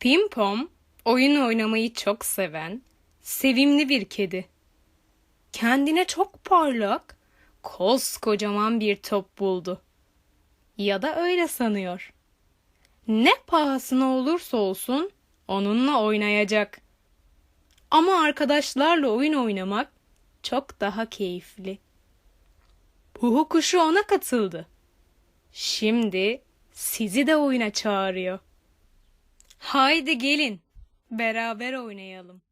Pimpom oyun oynamayı çok seven, sevimli bir kedi. Kendine çok parlak, koskocaman bir top buldu. Ya da öyle sanıyor. Ne pahasına olursa olsun onunla oynayacak. Ama arkadaşlarla oyun oynamak çok daha keyifli. Puhu kuşu ona katıldı. Şimdi sizi de oyuna çağırıyor. Haydi gelin, beraber oynayalım.